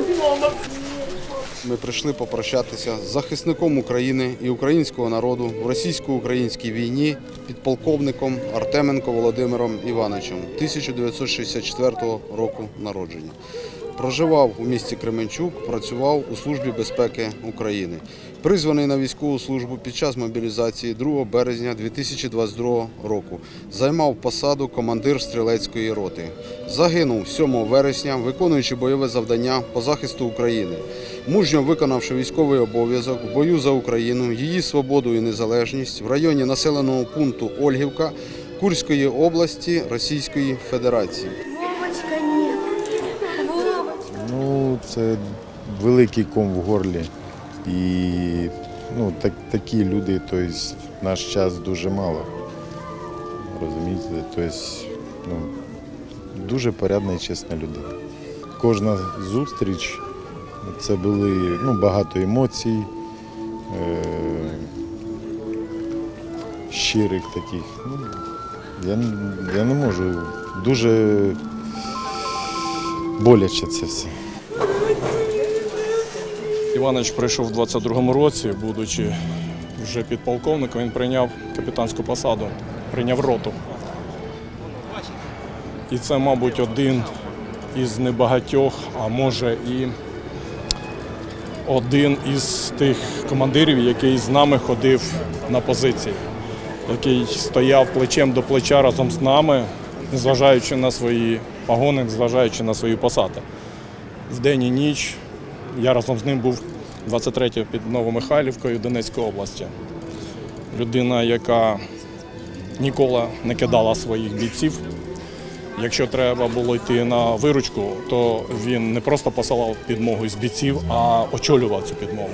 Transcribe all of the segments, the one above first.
дома. Ми прийшли попрощатися з захисником України і українського народу в російсько-українській війні підполковником Артеменко Володимиром Івановичем 1964 року народження. Проживав у місті Кременчук, працював у Службі безпеки України. Призваний на військову службу під час мобілізації 2 березня 2022 року. Займав посаду командир стрілецької роти. Загинув 7 вересня, виконуючи бойове завдання по захисту України. Мужньо виконавши військовий обов'язок в бою за Україну, її свободу і незалежність в районі населеного пункту Ольгівка Курської області Російської Федерації. Це великий ком в горлі. І ну, так, такі люди, тобто, в наш час дуже мало. Розумієте? Тобто, ну, дуже порядна і чесна людина. Кожна зустріч це були ну, багато емоцій, е- щирих таких. Ну, я, я не можу. Дуже боляче це все. Іванович прийшов у 22-му році, будучи вже підполковником, він прийняв капітанську посаду, прийняв роту. І це, мабуть, один із небагатьох, а може і один із тих командирів, який з нами ходив на позиції, який стояв плечем до плеча разом з нами, незважаючи на свої погони, незважаючи на свої посади. Вдень і ніч я разом з ним був 23 під Новомихайлівкою Донецької області. Людина, яка ніколи не кидала своїх бійців. Якщо треба було йти на виручку, то він не просто посилав підмогу із бійців, а очолював цю підмогу.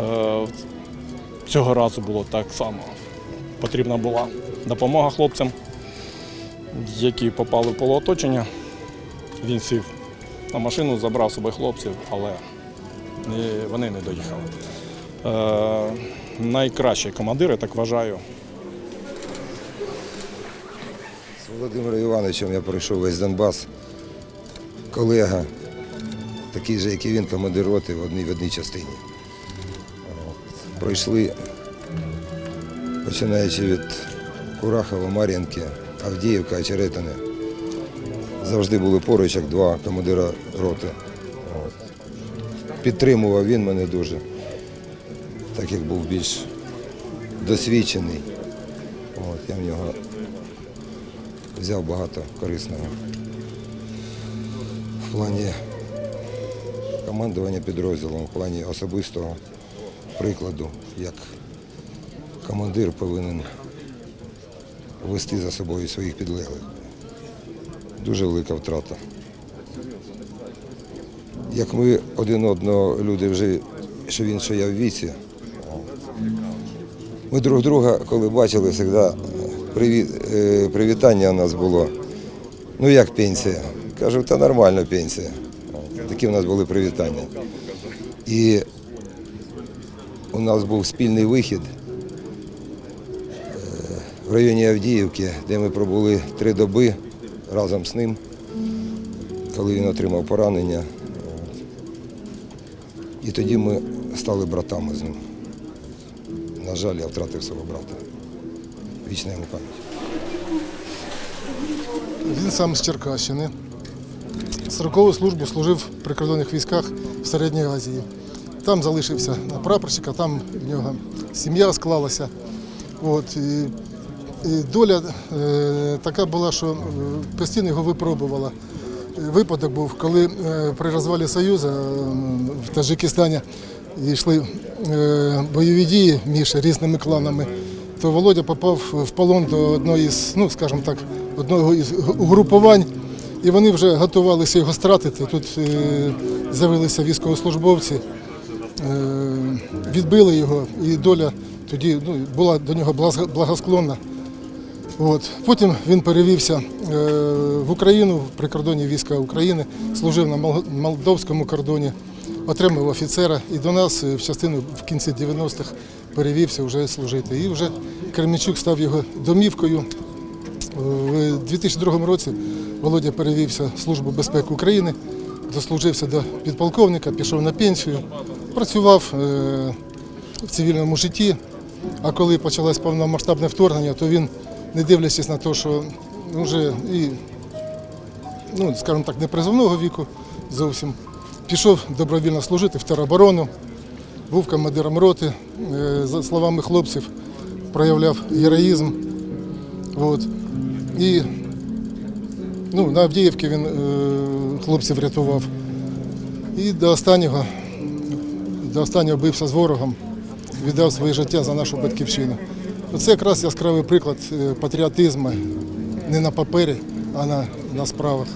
Е, Цього разу було так само. Потрібна була допомога хлопцям, які попали в полуоточення. Він сів на машину, забрав себе хлопців, але не- вони не доїхали. Е, найкращий командир, я так вважаю, З Володимиром Івановичем я пройшов весь Донбас. Колега, такий же, як і він, командир роти в одній в одній частині. От. Пройшли, починаючи від Курахова, Мар'їнки, Авдіївка, Очеретине. Завжди були поруч, як два командира роти. От. Підтримував він мене дуже, так як був більш досвідчений. От, я в нього взяв багато корисного в плані командування підрозділом, в плані особистого прикладу, як командир повинен вести за собою своїх підлеглих. Дуже велика втрата. Як ми один одного люди вже, що він, що я в віці, ми друг друга, коли бачили, завжди привіт, е, привітання у нас було. Ну як пенсія? Кажу, та нормально пенсія. Такі у нас були привітання. І у нас був спільний вихід е, в районі Авдіївки, де ми пробули три доби разом з ним, коли він отримав поранення. І тоді ми стали братами з ним. На жаль, я втратив свого брата. Вічна йому пам'ять. Він сам з Черкащини. Строкову службу служив в прикордонних військах в Середній Азії. Там залишився на прапорщика, там в нього сім'я склалася. От, і, і доля е, така була, що е, постійно його випробувала. Випадок був, коли е, при розвалі Союзу е, в Таджикистані йшли е, бойові дії між різними кланами, то Володя попав в полон до одної з, ну скажімо так, одного із угрупувань, і вони вже готувалися його стратити. Тут з'явилися військовослужбовці, відбили його, і доля тоді ну, була до нього благосклонна. От. Потім він перевівся е, в Україну, в прикордонні війська України, служив на Мол- молдовському кордоні, отримав офіцера і до нас е, в частину в кінці 90-х перевівся вже служити. І вже Кременчук став його домівкою. У 2002 році Володя перевівся в Службу безпеки України, дослужився до підполковника, пішов на пенсію, працював е, в цивільному житті. А коли почалось повномасштабне вторгнення, то він, не дивлячись на те, що вже і, ну, скажімо так, не призовного віку зовсім, пішов добровільно служити в тероборону, був командиром роти, е, за словами хлопців, проявляв героїзм. От. І ну, на Авдіївці він е, хлопців рятував. І до останнього, до останнього бився з ворогом, віддав своє життя за нашу батьківщину. Це якраз яскравий приклад е, патріотизму не на папері, а на, на справах.